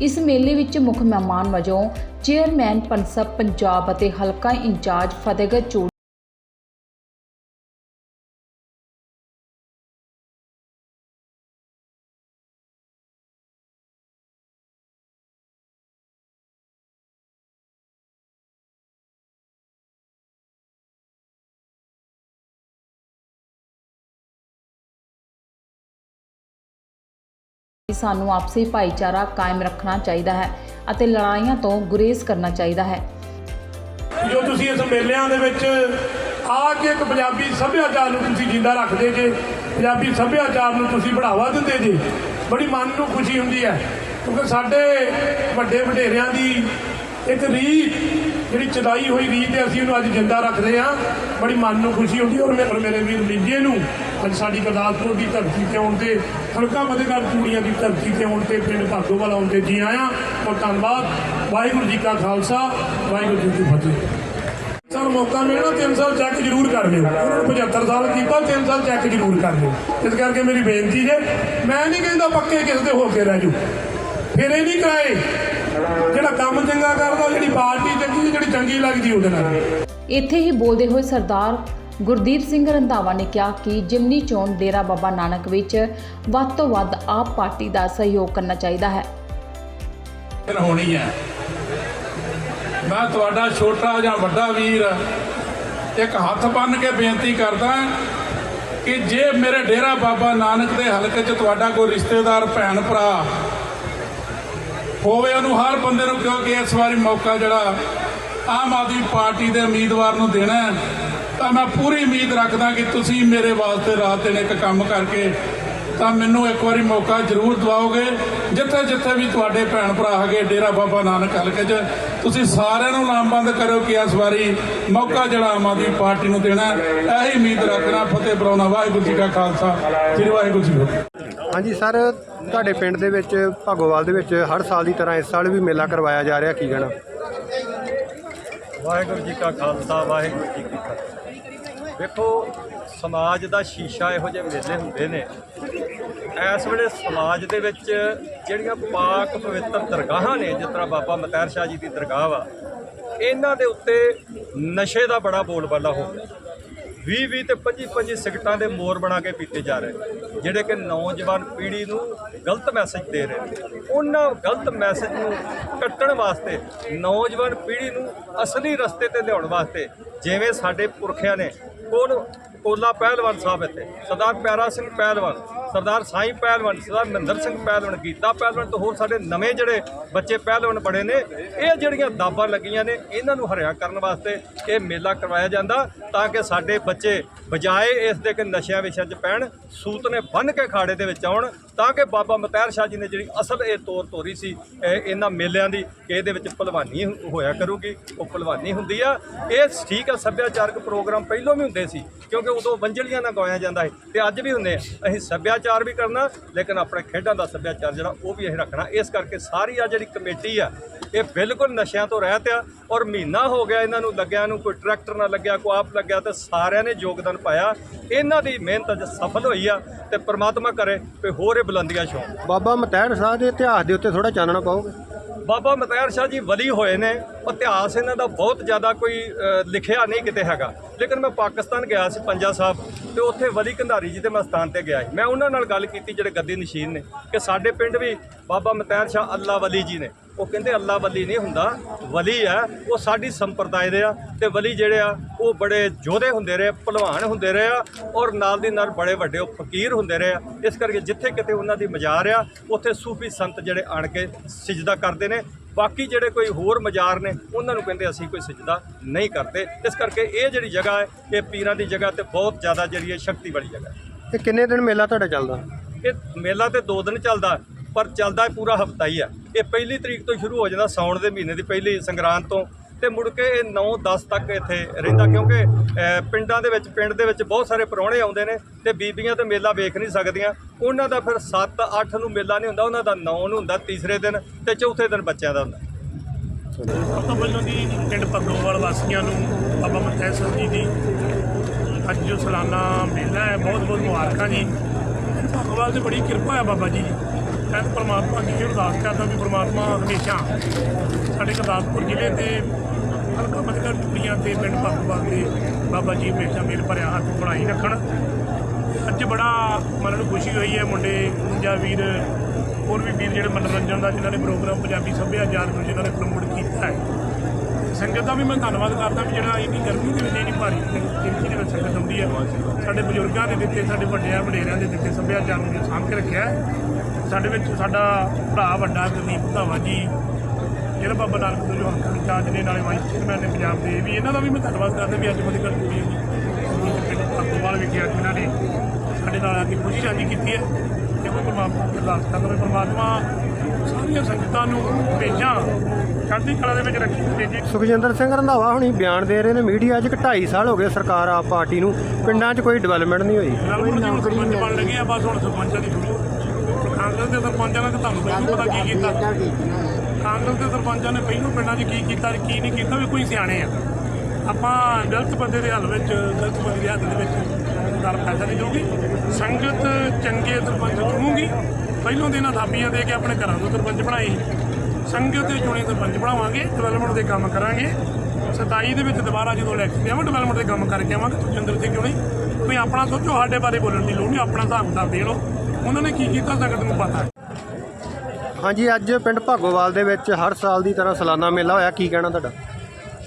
ਇਸ ਮੇਲੇ ਵਿੱਚ ਮੁੱਖ ਮਹਿਮਾਨ ਵਜੋਂ ਚੇਅਰਮੈਨ ਪੰਸਬ ਪੰਜਾਬ ਅਤੇ ਹਲਕਾ ਇੰਚਾਰਜ ਫਤਿਹਗੜ੍ਹ ਸਾਨੂੰ ਆਪਸੀ ਭਾਈਚਾਰਾ ਕਾਇਮ ਰੱਖਣਾ ਚਾਹੀਦਾ ਹੈ ਅਤੇ ਲੜਾਈਆਂ ਤੋਂ ਗੁਰੇਜ਼ ਕਰਨਾ ਚਾਹੀਦਾ ਹੈ। ਜੋ ਤੁਸੀਂ ਇਸ ਮੇਲਿਆਂ ਦੇ ਵਿੱਚ ਆ ਕੇ ਇੱਕ ਪੰਜਾਬੀ ਸੱਭਿਆਚਾਰ ਨੂੰ ਤੁਸੀਂ ਜਿੰਦਾ ਰੱਖਦੇ ਜੇ, ਪੰਜਾਬੀ ਸੱਭਿਆਚਾਰ ਨੂੰ ਤੁਸੀਂ ਬੜਾਵਾ ਦਿੰਦੇ ਜੇ, ਬੜੀ ਮਨ ਨੂੰ ਖੁਸ਼ੀ ਹੁੰਦੀ ਹੈ। ਕਿਉਂਕਿ ਸਾਡੇ ਵੱਡੇ ਵਡੇਰਿਆਂ ਦੀ ਇੱਕ ਰੀਤ, ਜਿਹੜੀ ਚਦਾਈ ਹੋਈ ਰੀਤ ਹੈ, ਅਸੀਂ ਉਹਨੂੰ ਅੱਜ ਜਿੰਦਾ ਰੱਖਦੇ ਹਾਂ। ਬੜੀ ਮਨ ਨੂੰ ਖੁਸ਼ੀ ਹੁੰਦੀ ਹੈ ਔਰ ਮੇਰੇ- ਔਰ ਮੇਰੇ ਵੀਰ ਲੀਜੇ ਨੂੰ ਅੱਜ ਸਾਡੀ ਗੁਰਦਾਸਪੁਰ ਦੀ ਧਰਤੀ ਤੇ ਆਉਣ ਤੇ ਹਲਕਾ ਫਤਿਹਗੜ੍ਹ ਚੂੜੀਆਂ ਦੀ ਧਰਤੀ ਤੇ ਆਉਣ ਤੇ ਪਿੰਡ ਭਾਗੋਵਾਲ ਆਉਣ ਤੇ ਜੀ ਆਇਆਂ। ਔਰ ਧੰਨਵਾਦ। ਵਾਹਿਗੁਰੂ ਜੀ ਕਾ ਖਾਲਸਾ, ਵਾਹਿਗੁਰੂ ਜੀ ਕੀ ਫਤਿਹ। ਸਰ, ਮੌਕਾ ਮਿਲਣਾ 3 ਸਾਲ ਚੈੱਕ ਜ਼ਰੂਰ ਕਰ ਲਿਓ। ਉਹਨਾਂ ਨੂੰ 75 ਸਾਲ ਕੀਤਾ 3 ਸਾਲ ਚੈੱਕ ਜ਼ਰੂਰ ਕਰ ਲਿਓ। ਇਸ ਕਰਕੇ ਮੇਰੀ ਬੇਨਤੀ ਹੈ, ਮੈਂ ਨਹੀਂ ਕਹਿੰਦਾ ਪੱਕੇ ਕਿਸੇ ਦੇ ਹੋ ਕੇ ਰਹਿ ਜੂ ਫਿਰ ਇਹ ਨਹੀਂ ਕਰਾਏ। ਜਿਹੜਾ ਕੰਮ ਚੰਗਾ ਕਰਦਾ, ਜਿਹੜੀ ਪਾਰਟੀ ਚੰਗੀ, ਜਿਹੜੀ ਚੰਗੀ ਲੱਗਦੀ ਉਹਦੇ ਨਾਲ। ਇੱਥੇ ਹੀ ਬੋਲਦੇ ਹੋਏ ਸਰਦਾਰ ਗੁਰਦੀਪ ਸਿੰਘ ਰੰਧਾਵਾ ਨੇ ਕਿਹਾ ਕਿ ਜਿਮਨੀ ਚੋਣ ਡੇਰਾ ਬਾਬਾ ਨਾਨਕ ਵਿੱਚ ਵੱਧ ਤੋਂ ਵੱਧ ਆਪ ਪਾਰਟੀ ਦਾ ਸਹਿਯੋਗ ਕਰਨਾ ਚਾਹੀਦਾ ਹੈ। ਹੋਣੀ ਹੈ। ਮੈਂ ਤੁਹਾਡਾ ਛੋਟਾ ਜਾਂ ਵੱਡਾ ਵੀਰ ਇੱਕ ਹੱਥ ਬੰਨ ਕੇ ਬੇਨਤੀ ਕਰਦਾ ਕਿ ਜੇ ਮੇਰੇ ਡੇਰਾ ਬਾਬਾ ਨਾਨਕ ਦੇ ਹਲਕੇ 'ਚ ਤੁਹਾਡਾ ਕੋਈ ਰਿਸ਼ਤੇਦਾਰ, ਭੈਣ, ਭਰਾ ਹੋਵੇ, ਉਹਨੂੰ ਹਰ ਬੰਦੇ ਨੂੰ ਕਿਉਂਕਿ ਇਸ ਵਾਰੀ ਮੌਕਾ ਜਿਹੜਾ ਆਮ ਆਦਮੀ ਪਾਰਟੀ ਦੇ ਉਮੀਦਵਾਰ ਨੂੰ ਦੇਣਾ ਤਾਂ ਮੈਂ ਪੂਰੀ ਉਮੀਦ ਰੱਖਦਾ ਕਿ ਤੁਸੀਂ ਮੇਰੇ ਵਾਸਤੇ ਰਾਤ ਦਿਨ ਇੱਕ ਕੰਮ ਕਰਕੇ ਤਾਂ ਮੈਨੂੰ ਇੱਕ ਵਾਰੀ ਮੌਕਾ ਜ਼ਰੂਰ ਦਿਵਾਓਗੇ ਜਿੱਥੇ ਜਿੱਥੇ ਵੀ ਤੁਹਾਡੇ ਭੈਣ ਭਰਾ ਹੈਗੇ ਡੇਰਾ ਬਾਬਾ ਨਾਨਕ ਹਲਕੇ 'ਚ ਤੁਸੀਂ ਸਾਰਿਆਂ ਨੂੰ ਲਾਮਬੰਦ ਕਰੋ ਕਿ ਇਸ ਵਾਰੀ ਮੌਕਾ ਜਿਹੜਾ ਆਮ ਆਦਮੀ ਪਾਰਟੀ ਨੂੰ ਦੇਣਾ ਹੈ। ਇਹੀ ਉਮੀਦ ਰੱਖਣਾ ਫਤਿਹ ਬਰਾਉਣਾ ਵਾਹਿਗੁਰੂ ਜੀ ਕਾ ਖਾਲਸਾ ਸ੍ਰੀ ਵਾਹਿਗੁਰੂ ਜੀ ਕੀ ਫਤਿਹ। ਹਾਂਜੀ ਸਰ ਤੁਹਾਡੇ ਪਿੰਡ ਦੇ ਵਿੱਚ ਭਾਗੋਵਾਲ ਦੇ ਵਿੱਚ ਹਰ ਸਾਲ ਦੀ ਤਰ੍ਹਾਂ ਇਸ ਸਾਲ ਵੀ ਮੇਲਾ ਕਰਵਾਇਆ ਜਾ ਰਿਹਾ ਕੀ ਕਹਿਣਾ? ਵਾਹਿਗੁਰੂ ਜੀ ਕਾ ਖਾਲਸਾ ਵਾਹਿਗੁਰੂ ਜੀ ਕੀ ਫਤਿਹ। ਦੇਖੋ, ਸਮਾਜ ਦਾ ਸ਼ੀਸ਼ਾ ਇਹੋ ਜਿਹੇ ਵੇਲੇ ਹੁੰਦੇ ਨੇ। ਇਸ ਵੇਲੇ ਸਮਾਜ ਦੇ ਵਿੱਚ ਜਿਹੜੀਆਂ ਪਾਕ ਪਵਿੱਤਰ ਦਰਗਾਹਾਂ ਨੇ, ਜਿਸ ਤਰ੍ਹਾਂ ਬਾਬਾ ਮਤਹਿਰ ਸ਼ਾਹ ਜੀ ਦੀ ਦਰਗਾਹ ਵਾ ਇਹਨਾਂ ਦੇ ਉੱਤੇ ਨਸ਼ੇ ਦਾ ਬੜਾ ਬੋਲਬਾਲਾ ਹੋ ਗਿਆ 20 20 ਤੇ 25 25 ਸਿਗਰਟਾਂ ਦੇ ਮੋਰ ਬਣਾ ਕੇ ਪੀਤੇ ਜਾ ਰਹੇ ਨੇ, ਜਿਹੜੇ ਕਿ ਨੌਜਵਾਨ ਪੀੜ੍ਹੀ ਨੂੰ ਗਲਤ ਮੈਸੇਜ ਦੇ ਰਹੇ ਨੇ। ਉਹਨਾਂ ਗਲਤ ਮੈਸੇਜ ਨੂੰ ਕੱਟਣ ਵਾਸਤੇ, ਨੌਜਵਾਨ ਪੀੜ੍ਹੀ ਨੂੰ ਅਸਲੀ ਰਸਤੇ ਤੇ ਲਿਆਉਣ ਵਾਸਤੇ, ਜਿਵੇਂ ਸਾਡੇ ਪੁਰਖਿਆਂ ਨੇ ਕੋਲ ਕੋਲਾ ਪਹਿਲਵਾਨ ਸਾਹਿਬ ਇੱਥੇ। ਸਰਦਾਰ ਪਿਆਰਾ ਸਿੰਘ ਪਹਿਲਵਾਨ, ਸਰਦਾਰ ਸਾਈਂ ਪਹਿਲਵਾਨ, ਸਰਦਾਰ ਮਹਿੰਦਰ ਸਿੰਘ ਪਹਿਲਵਾਨ, ਗੀਤਾ ਪਹਿਲਵਾਨ ਤੇ ਹੋਰ ਸਾਡੇ ਨਵੇਂ ਜਿਹੜੇ ਬੱਚੇ ਪਹਿਲਵਾਨ ਬੜੇ ਨੇ, ਇਹ ਜਿਹੜੀਆਂ ਦਾਬਾਂ ਲੱਗੀਆਂ ਨੇ, ਇਹਨਾਂ ਨੂੰ ਹਰਿਆ ਕਰਨ ਵਾਸਤੇ ਇਹ ਮੇਲਾ ਕਰਵਾਇਆ ਜਾਂਦਾ ਤਾਂ ਕਿ ਸਾਡੇ ਬੱਚੇ ਬਜਾਏ ਇਸ ਦੇ ਕਿ ਨਸ਼ਿਆਂ ਵਿਸ਼ਿਆਂ 'ਚ ਪੈਣ, ਸੂਤ ਨੇ ਬੰਨ ਕੇ ਖਾੜੇ ਦੇ ਵਿੱਚ ਆਉਣ, ਤਾਂ ਕਿ ਬਾਬਾ ਮਤਹਿਰ ਸ਼ਾਹ ਜੀ ਨੇ ਜਿਹੜੀ ਅਸਲ ਇਹ ਤੋਰ ਤੋਰੀ ਸੀ ਇਹਨਾਂ ਮੇਲਿਆਂ ਦੀ, ਕਿ ਇਹਦੇ ਵਿੱਚ ਭਲਵਾਨੀ ਹੋਇਆ ਕਰੂਗੀ, ਉਹ ਭਲਵਾਨੀ ਹੁੰਦੀ ਆ। ਇਹ ਠੀਕ ਆ, ਸੱਭਿਆਚਾਰਕ ਪ੍ਰੋਗਰਾਮ ਪਹਿਲਾਂ ਵੀ ਹੁੰਦੇ ਸੀ, ਕਿਉਂਕਿ ਉਦੋਂ ਵੰਜਲੀਆਂ ਨਾਲ ਗਾਇਆ ਜਾਂਦਾ ਹੈ ਤੇ ਅੱਜ ਵੀ ਹੁੰਦੇ ਆ। ਅਸੀਂ ਸੱਭਿਆਚਾਰ ਵੀ ਕਰਨਾ, ਲੇਕਿਨ ਆਪਣੇ ਖੇਡਾਂ ਦਾ ਸੱਭਿਆਚਾਰ ਜਿਹੜਾ, ਉਹ ਵੀ ਅਸੀਂ ਰੱਖਣਾ। ਇਸ ਕਰਕੇ ਸਾਰੀ ਆ ਜਿਹੜੀ ਕਮੇਟੀ ਆ, ਇਹ ਬਿਲਕੁਲ ਨਸ਼ਿਆਂ ਤੋਂ ਰਹਿਤ ਆ, ਔਰ ਮਹੀਨਾ ਹੋ ਗਿਆ ਇਹਨਾਂ ਨੂੰ ਲੱਗਿਆ ਨੂੰ, ਕੋਈ ਟਰੈਕਟਰ ਨਾ ਲੱਗਿਆ, ਕੋਈ ਆਪ ਲੱਗਿਆ, ਤੇ ਸਾਰਿਆਂ ਨੇ ਯੋਗਦਾਨ ਪਾਇਆ। ਇਹਨਾਂ ਦੀ ਮਿਹਨਤ ਅੱਜ ਸਫਲ ਹੋਈ ਆ ਤੇ ਪ੍ਰਮਾਤਮਾ ਕਰੇ ਕਿ ਹੋਰ ਇਹ ਬੁਲੰਦੀਆਂ ਛੋਣ ਬਾਬਾ ਮਤਹਿਰ ਸਾਹਿਬ ਦੇ ਇਤਿਹਾਸ ਦੇ ਉੱਤੇ ਥੋੜਾ ਚਾਨਣਾ ਪਾਓਗੇ? ਬਾਬਾ ਮਤਿਆਰ ਸ਼ਾਹ ਜੀ ਵਲੀ ਹੋਏ ਨੇ। ਇਤਿਹਾਸ ਇਹਨਾਂ ਦਾ ਬਹੁਤ ਜ਼ਿਆਦਾ ਕੋਈ ਲਿਖਿਆ ਨਹੀਂ ਕਿਤੇ ਹੈਗਾ। ਲੇਕਿਨ ਮੈਂ ਪਾਕਿਸਤਾਨ ਗਿਆ ਸੀ ਪੰਜਾ ਸਾਹਿਬ ਤੇ ਉੱਥੇ ਵਲੀ ਕੰਧਾਰੀ ਜੀ ਦੇ ਮੈਂ ਸਥਾਨ ਤੇ ਗਿਆ ਮੈਂ ਉਹਨਾਂ ਨਾਲ ਗੱਲ ਕੀਤੀ ਜਿਹੜੇ ਗੱਦੀ ਨਸ਼ੀਨ ਨੇ ਕਿ ਸਾਡੇ ਪਿੰਡ ਵੀ ਬਾਬਾ ਮਤਿਆਰ ਸ਼ਾਹ ਅੱਲਾ ਵਲੀ ਜੀ ਨੇ। ਉਹ ਕਹਿੰਦੇ ਅੱਲਾ ਵਲੀ ਨਹੀਂ ਹੁੰਦਾ ਵਲੀ ਆ ਉਹ ਸਾਡੀ ਸੰਪਰਦਾਇ ਦੇ ਆ ਤੇ ਵਲੀ ਜਿਹੜੇ ਆ ਉਹ ਬੜੇ ਯੋਧੇ ਹੁੰਦੇ ਰਹੇ ਭਲਵਾਨ ਹੁੰਦੇ ਰਹੇ ਆ ਔਰ ਨਾਲ ਦੀ ਨਾਲ ਬੜੇ ਵੱਡੇ ਉਹ ਫਕੀਰ ਹੁੰਦੇ ਰਹੇ ਆ। ਇਸ ਕਰਕੇ ਜਿੱਥੇ ਕਿਤੇ ਉਹਨਾਂ ਦੀ ਮਜ਼ਾਰ ਆ ਉੱਥੇ ਸੂਫੀ ਸੰਤ ਜਿਹੜੇ ਆਣ ਕੇ ਸਿਜਦਾ ਕਰਦੇ ਨੇ। ਬਾਕੀ ਜਿਹੜੇ ਕੋਈ ਹੋਰ ਮਜ਼ਾਰ ਨੇ ਉਹਨਾਂ ਨੂੰ ਕਹਿੰਦੇ ਅਸੀਂ ਕੋਈ ਸਜਦਾ ਨਹੀਂ ਕਰਦੇ। ਇਸ ਕਰਕੇ ਇਹ ਜਿਹੜੀ ਜਗ੍ਹਾ ਹੈ ਇਹ ਪੀਰਾਂ ਦੀ ਜਗ੍ਹਾ ਤੇ ਬਹੁਤ ਜ਼ਿਆਦਾ ਜਿਹੜੀ ਹੈ ਸ਼ਕਤੀ ਵਾਲੀ ਜਗ੍ਹਾ ਹੈ। ਤੇ ਕਿੰਨੇ ਦਿਨ ਮੇਲਾ ਤੁਹਾਡਾ ਚੱਲਦਾ? ਇਹ ਮੇਲਾ ਤੇ 2 ਦਿਨ ਚੱਲਦਾ। ਪਰ ਚੱਲਦਾ ਪੂਰਾ ਹਫਤਾ ਹੀ ਆ। ਇਹ ਪਹਿਲੀ ਤਰੀਕ ਤੋਂ ਸ਼ੁਰੂ ਹੋ ਜਾਂਦਾ ਸਾਉਣ ਦੇ ਮਹੀਨੇ ਦੀ ਪਹਿਲੀ ਸੰਗਰਾਂਦ ਤੋਂ। ਤੇ ਮੁੜ ਕੇ ਇਹ 9-10 ਤੱਕ ਇੱਥੇ ਰਹਿੰਦਾ ਕਿਉਂਕਿ ਪਿੰਡਾਂ ਦੇ ਵਿੱਚ, ਪਿੰਡ ਦੇ ਵਿੱਚ ਬਹੁਤ ਸਾਰੇ ਪ੍ਰਾਹੁਣੇ ਆਉਂਦੇ ਨੇ ਤੇ ਬੀਬੀਆਂ ਤੇ ਮੇਲਾ ਵੇਖ ਨਹੀਂ ਸਕਦੀਆਂ। ਉਹਨਾਂ ਦਾ ਫਿਰ 7-8 ਨੂੰ ਮੇਲਾ ਨਹੀਂ ਹੁੰਦਾ, ਉਹਨਾਂ ਦਾ 9 ਨੂੰ ਹੁੰਦਾ ਤੀਸਰੇ ਦਿਨ ਤੇ ਚੌਥੇ ਦਿਨ ਬੱਚਿਆਂ ਦਾ ਹੁੰਦਾ। ਸਭ ਤੋਂ ਪਹਿਲਾਂ ਦੀ ਪਿੰਡ ਪਗੜੋਵਾਲ ਵਾਸੀਆਂ ਨੂੰ ਬਾਬਾ ਮਤਿਆ ਸਿੰਘ ਜੀ ਦੀ ਅੱਜ ਜੋ ਸਾਲਾਨਾ ਮੇਲਾ ਹੈ ਬਹੁਤ ਬਹੁਤ ਮੁਬਾਰਕਾਂ ਜੀ। ਭਗਵਾਨ ਦੀ ਬੜੀ ਕਿਰਪਾ ਹੈ ਬਾਬਾ ਜੀ ਦੀ। ਮੈਂ ਤਾਂ ਪ੍ਰਮਾਤਮਾ ਅੱਗੇ ਅਰਦਾਸ ਕਰਦਾ ਵੀ ਪ੍ਰਮਾਤਮਾ ਹਮੇਸ਼ਾ ਸਾਡੇ ਗੁਰਦਾਸਪੁਰ ਜ਼ਿਲ੍ਹੇ ਤੇ ਹਲਕਾ ਮਤਲਬ ਟੁੱਟੀਆਂ ਤੇ ਪਿੰਡ ਭਗਵਾਨ ਦੇ ਬਾਬਾ ਜੀ ਹਮੇਸ਼ਾ ਮੇਰੇ ਭਰਿਆ ਹੱਥ ਬਣਾਈ ਰੱਖਣ। ਅੱਜ ਬੜਾ ਮਨ ਨੂੰ ਖੁਸ਼ੀ ਹੋਈ ਹੈ ਮੁੰਡੇ ਜਾਂ ਵੀਰ, ਹੋਰ ਵੀ ਵੀਰ ਜਿਹੜੇ ਮਨੋਰੰਜਨ ਦਾ ਜਿਨ੍ਹਾਂ ਨੇ ਪ੍ਰੋਗਰਾਮ ਪੰਜਾਬੀ ਸੱਭਿਆਚਾਰ ਨੂੰ ਜਿਨ੍ਹਾਂ ਨੇ ਪ੍ਰਮੋਟ ਕੀਤਾ ਹੈ। ਸੰਗਤ ਦਾ ਵੀ ਮੈਂ ਧੰਨਵਾਦ ਕਰਦਾ ਵੀ ਜਿਹੜਾ ਇੰਨੀ ਗਰਮੀ ਦੇ ਵਿੱਚ ਇੰਨੀ ਭਾਰੀ ਜ਼ਿੰਦਗੀ ਦੇ ਵਿੱਚ ਸੰਗਤ ਆਉਂਦੀ ਹੈ, ਸਾਡੇ ਬਜ਼ੁਰਗਾਂ ਦੇ ਦਿੱਤੇ, ਸਾਡੇ ਵੱਡਿਆਂ, ਵਡੇਰਿਆਂ ਦੇ ਦਿੱਤੇ ਸੱਭਿਆਚਾਰ ਨੂੰ ਸਾਂਭ ਕੇ ਰੱਖਿਆ ਸਾਡੇ ਵਿੱਚ ਸਾਡਾ ਭਰਾ ਵੱਡਾ ਗੁਰਦੀਪ ਧਾਵਾ ਜੀ ਜਿਹੜਾ ਬਾਬਾ ਨਾਨਕ ਦੇ ਜੋ ਹਲਕਾ ਇੰਚਾਰਜ ਨੇ ਨਾਲੇ ਵਾਈਸ ਚੇਅਰਮੈਨ ਨੇ ਪੰਜਾਬ ਦੇ ਵੀ ਇਹਨਾਂ ਦਾ ਵੀ ਮੈਂ ਧੰਨਵਾਦ ਕਰਦਾ ਵੀ ਅੱਜ ਮੇਰੀ ਗੱਲ ਹੋਈ ਹੈ ਜੀ ਭਗਤਵਾਲ ਵਿਖੇ ਅੱਜ ਇਹਨਾਂ ਨੇ ਸਾਡੇ ਨਾਲ ਆ ਕੇ ਖੁਸ਼ੀ ਸਾਂਝੀ ਕੀਤੀ ਹੈ। ਤੇ ਉਹ ਪਰਮਾਤਮਾ ਦੀ ਅਰਦਾਸ ਕਰਦਾ ਪਰਮਾਤਮਾ ਸਾਰੀਆਂ ਸੰਗਤਾਂ ਨੂੰ ਭੇਜਾਂ ਚੜ੍ਹਦੀ ਕਲਾ ਦੇ ਵਿੱਚ ਰੱਖੀ ਤੇ ਭੇਜੇ ਸੁਖਜਿੰਦਰ ਸਿੰਘ ਰੰਧਾਵਾ ਹੁਣੀ ਬਿਆਨ ਦੇ ਰਹੇ ਨੇ ਮੀਡੀਆ 'ਚ ਕਿ 2.5 ਸਾਲ ਹੋ ਗਏ ਸਰਕਾਰ ਆਪ ਪਾਰਟੀ ਨੂੰ ਪਿੰਡਾਂ 'ਚ ਕੋਈ ਡਿਵੈਲਪਮੈਂਟ ਨਹੀਂ ਹੋਈ। ਸਰਪੰਚ ਬਣ ਲੱਗੇ ਆ ਬਸ ਹੁਣ ਸਰਪੰਚਾਂ ਦੀ ਸ਼ੁਰੂ। ਕਾਂਗਰਸ ਦੇ ਸਰਪੰਚਾਂ ਨੇ ਤਾਂ ਤੁਹਾਨੂੰ ਪਹਿਲਾਂ ਪਤਾ ਕੀ ਕੀਤਾ? ਕਾਂਗਰਸ ਦੇ ਸਰਪੰਚਾਂ ਨੇ ਪਹਿਲਾਂ ਪਿੰਡਾਂ 'ਚ ਕੀ ਕੀਤਾ ਤੇ ਕੀ ਨਹੀਂ ਕੀਤਾ ਵੀ ਕੋਈ ਸਿਆਣੇ ਆ। ਆਪਾਂ ਗਲਤ ਬੰਦੇ ਦੇ ਹੱਲ ਵਿੱਚ ਗਲਤ ਬੰਦੇ ਦੇ ਹੱਥ ਦੇ ਵਿੱਚ ਦਰ ਪੈਸਾ ਨਹੀਂ ਜਾਊਗੀ ਸੰਗਤ ਚੰਗੇ ਸਰਪੰਚ ਚੁਣੂਗੀ। ਪਹਿਲੋਂ ਦੇ ਇਹਨਾਂ ਥਾਪੀਆਂ ਦੇ ਕੇ ਆਪਣੇ ਘਰਾਂ ਤੋਂ ਸਰਪੰਚ ਬਣਾਏ ਸੰਗਤ ਦੇ ਚੁਣੇ ਸਰਪੰਚ ਬਣਾਵਾਂਗੇ ਡਿਵੈਲਪਮੈਂਟ ਦੇ ਕੰਮ ਕਰਾਂਗੇ। 27 ਦੇ ਵਿੱਚ ਦੁਬਾਰਾ ਜਦੋਂ ਇਲੈਕਸ਼ਨ ਦੇਵਾਂ ਡਿਵੈਲਪਮੈਂਟ ਦੇ ਕੰਮ ਕਰਕੇ ਆਵਾਂਗੇ। ਸੁਖਜਿੰਦਰ ਸਿੰਘ ਨਹੀਂ ਕੋਈ ਆਪਣਾ ਸੋਚੋ ਸਾਡੇ ਬਾਰੇ ਬੋਲਣ ਦੀ ਲੋੜ ਨਹੀਂ ਆਪਣਾ ਹਿਸਾਬ ਕਿਤਾਬ ਦੇ ਲਓ। ਉਹਨਾਂ ਨੇ ਕੀ ਕੀਤਾ ਸੰਗਤ ਨੂੰ ਪਤਾ ਹੈ। ਹਾਂਜੀ ਅੱਜ ਪਿੰਡ ਭਾਗੋਵਾਲ ਦੇ ਵਿੱਚ ਹਰ ਸਾਲ ਦੀ ਤਰ੍ਹਾਂ ਸਾਲਾਨਾ ਮੇਲਾ ਹੋਇਆ। ਕੀ ਕਹਿਣਾ ਤੁਹਾਡਾ?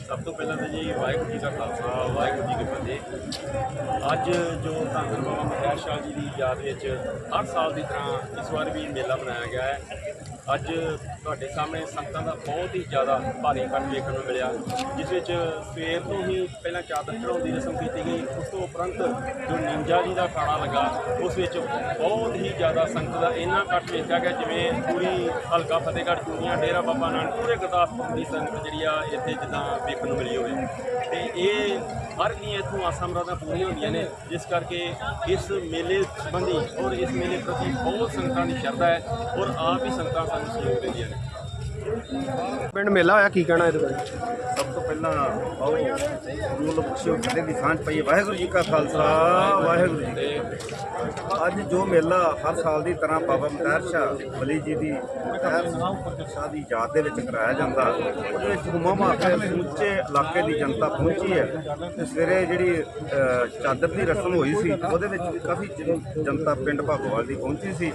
ਸਭ ਤੋਂ ਪਹਿਲਾਂ ਤਾਂ ਜੀ ਵਾਹਿਗੁਰੂ ਜੀ ਦਾ ਖਾਲਸਾ ਵਾਹਿਗੁਰੂ ਜੀ ਕੀ ਫਤਿਹ। ਅੱਜ ਜੋ ਧੰਨ ਬਾਬਾ ਮਹਿਰ ਸ਼ਾਹ ਜੀ ਦੀ ਯਾਦ ਵਿੱਚ ਹਰ ਸਾਲ ਦੀ ਤਰ੍ਹਾਂ ਇਸ ਵਾਰ ਵੀ ਮੇਲਾ ਮਨਾਇਆ ਗਿਆ ਹੈ। ਅੱਜ ਤੁਹਾਡੇ ਸਾਹਮਣੇ ਸੰਗਤਾਂ ਦਾ ਬਹੁਤ ਹੀ ਜ਼ਿਆਦਾ ਭਾਰੀ ਇਕੱਠ ਵੇਖਣ ਨੂੰ ਮਿਲਿਆ, ਜਿਸ ਵਿੱਚ ਸਵੇਰ ਤੋਂ ਹੀ ਪਹਿਲਾਂ ਚਾਦਰ ਚੜਾਉਣ ਦੀ ਰਸਮ ਕੀਤੀ ਗਈ, ਉਸ ਤੋਂ ਉਪਰੰਤ ਜੋ ਨਿੰਜਾ ਜੀ ਦਾ ਖਾਣਾ ਲੱਗਾ, ਉਸ ਵਿੱਚ ਬਹੁਤ ਹੀ ਜ਼ਿਆਦਾ ਸੰਗਤ ਦਾ ਇੰਨਾ ਇਕੱਠ ਵੇਖਿਆ ਗਿਆ, ਜਿਵੇਂ ਪੂਰੀ ਹਲਕਾ ਫਤਿਹਗੜ੍ਹ, ਚੂੜੀਆਂ, ਡੇਰਾ ਬਾਬਾ ਨਾਨਕ, ਪੂਰੇ ਗੁਰਦਾਸਪੁਰ ਦੀ ਸੰਗਤ ਜਿਹੜੀ ਆ, ਇੱਥੇ ਜਿੱਦਾਂ ਵੇਖਣ ਨੂੰ ਮਿਲੀ ਹੋਵੇ। ਤੇ ਇਹ ਹਰ ਦੀਆਂ ਇੱਥੋਂ ਆਸਾਂ ਮੁਰਾਦਾਂ ਪੂਰੀਆਂ ਹੁੰਦੀਆਂ ਨੇ, ਜਿਸ ਕਰਕੇ ਇਸ ਮੇਲੇ ਸੰਬੰਧੀ ਔਰ ਇਸ ਮੇਲੇ ਪ੍ਰਤੀ ਬਹੁਤ ਸੰਗਤਾਂ ਦੀ ਸ਼ਰਧਾ ਹੈ ਔਰ ਆਪ ਹੀ ਸੰਗਤਾਂ ਸਾਨੂੰ ਸਹਿਯੋਗ ਦਿੰਦੀਆਂ ਨੇ। ਪਿੰਡ ਮੇਲਾ ਹੋਇਆ, ਕੀ ਕਹਿਣਾ ਇਹਦੇ ਬਾਰੇ? ਪਹਿਲਾਂ ਆਓ ਗੁਰੂ ਬਖਸ਼ਿਓ ਕਿਤੇ ਦੀ ਸਾਂਝ ਪਈ ਵਾਹਿਗੁਰੂ ਜੀ ਕਾ ਖਾਲਸਾ, ਵਾਹਿਗੁਰੂ ਜੀ ਕੀ ਫਤਿਹ। ਅੱਜ ਜੋ ਮੇਲਾ ਹਰ ਸਾਲ ਦੀ ਤਰ੍ਹਾਂ ਬਾਬਾ ਮਤਹਿਰ ਸ਼ਾਹ ਬਲੀ ਜੀ ਦੀ ਮਤਹਿਰ ਸ਼ਾਹ ਦੀ ਯਾਦ ਦੇ ਵਿੱਚ ਕਰਾਇਆ ਜਾਂਦਾ। ਉਹਦੇ ਵਿੱਚ ਹੁਮਾ ਮਾਪੇ ਸਮੁੱਚੇ ਇਲਾਕੇ ਦੀ ਜਨਤਾ ਪਹੁੰਚੀ ਹੈ। ਤੇ ਸਵੇਰੇ ਜਿਹੜੀ ਚਾਦਰ ਦੀ ਰਸਮ ਹੋਈ ਸੀ, ਉਹਦੇ ਵਿੱਚ ਕਾਫੀ ਜਨਤਾ ਪਿੰਡ ਭਾਗੋਵਾਲ ਦੀ ਪਹੁੰਚੀ ਸੀ।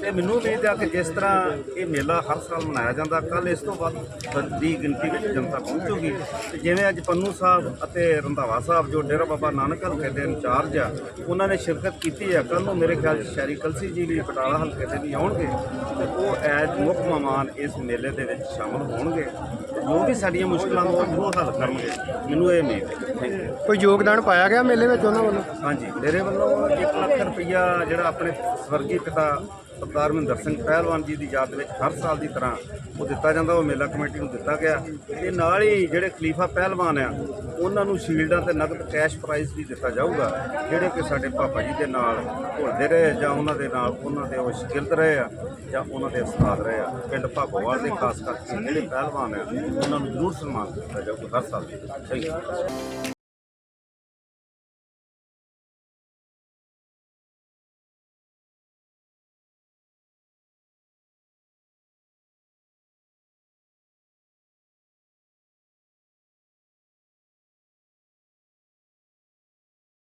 ਤੇ ਮੈਨੂੰ ਉਮੀਦ ਹੈ ਕਿ ਜਿਸ ਤਰ੍ਹਾਂ ਇਹ ਮੇਲਾ ਹਰ ਸਾਲ ਮਨਾਇਆ ਜਾਂਦਾ ਕੱਲ ਇਸ ਤੋਂ ਵੱਧ ਵੱਡੀ ਗਿਣਤੀ ਵਿੱਚ ਜਨਤਾ ਪਹੁੰਚੂਗੀ ਤੇ ਜਿਵੇਂ ਅੱਜ ਪੰਨੂ ਸਾਹਿਬ ਅਤੇ ਰੰਧਾਵਾ ਸਾਹਿਬ ਜੋ ਡੇਰਾ ਬਾਬਾ ਨਾਨਕ ਹਲਕੇ ਦੇ ਇੰਚਾਰਜ ਆ ਉਹਨਾਂ ਨੇ ਸ਼ਿਰਕਤ ਕੀਤੀ ਹੈ ਕੱਲ ਨੂੰ ਮੇਰੇ ਖਿਆਲ 'ਚ ਸ਼ਹਿਰੀ ਕਲਸੀ ਜੀ ਵੀ ਬਟਾਲਾ ਹਲਕੇ ਦੇ ਵੀ ਆਉਣਗੇ ਤੇ ਉਹ ਐਜ ਮੁੱਖ ਮਹਿਮਾਨ ਇਸ ਮੇਲੇ ਦੇ ਵਿੱਚ ਸ਼ਾਮਲ ਹੋਣਗੇ। ਜੋ ਵੀ ਸਾਡੀਆਂ ਮੁਸ਼ਕਲਾਂ ਨੂੰ ਉਹ ਹੱਲ ਕਰਨਗੇ। ਮੈਨੂੰ ਇਹ ਉਮੀਦ ਹੈ। ਕੋਈ ਯੋਗਦਾਨ ਪਾਇਆ ਗਿਆ ਮੇਲੇ ਵਿੱਚ ਉਹਨਾਂ ਵੱਲੋਂ? ਹਾਂਜੀ। ਮੇਰੇ ਵੱਲੋਂ 1 ਲੱਖ ਰੁਪਈਆ ਜਿਹੜਾ ਆਪਣੇ ਸਵਰਗੀ ਪਿਤਾ ਸਰਦਾਰ ਮਹਿੰਦਰ ਸਿੰਘ ਪਹਿਲਵਾਨ ਜੀ ਦੀ ਯਾਦ ਵਿੱਚ ਹਰ ਸਾਲ ਦੀ ਤਰ੍ਹਾਂ ਉਹ ਦਿੱਤਾ ਜਾਂਦਾ, ਉਹ ਮੇਲਾ ਕਮੇਟੀ ਨੂੰ ਦਿੱਤਾ ਗਿਆ। ਤੇ ਨਾਲ ਹੀ ਜਿਹੜੇ ਖਲੀਫਾ ਪਹਿਲਵਾਨ ਆ, ਉਹਨਾਂ ਨੂੰ ਸ਼ੀਲਡਾਂ ਤੇ ਨਗਦ ਕੈਸ਼ ਪ੍ਰਾਈਜ਼ ਵੀ ਦਿੱਤਾ ਜਾਊਗਾ, ਜਿਹੜੇ ਕਿ ਸਾਡੇ ਪਾਪਾ ਜੀ ਦੇ ਨਾਲ ਘੁਲਦੇ ਰਹੇ, ਜਾਂ ਉਹਨਾਂ ਦੇ ਨਾਲ ਉਹਨਾਂ ਦੇ ਉਹ ਸ਼ਾਗਿਰਦ ਰਹੇ ਆ, ਜਾਂ ਉਹਨਾਂ ਦੇ ਉਸਤਾਦ ਰਹੇ ਆ। ਪਿੰਡ ਭਾਗੋਵਾਲ ਦੇ ਖਾਸ ਕਰਕੇ ਜਿਹੜੇ ਪਹਿਲਵਾਨ ਆ, ਉਹਨਾਂ ਨੂੰ ਜ਼ਰੂਰ ਸਨਮਾਨ ਕੀਤਾ ਜਾਊਗਾ ਹਰ ਸਾਲ ਥੈਂਕ ਯੂ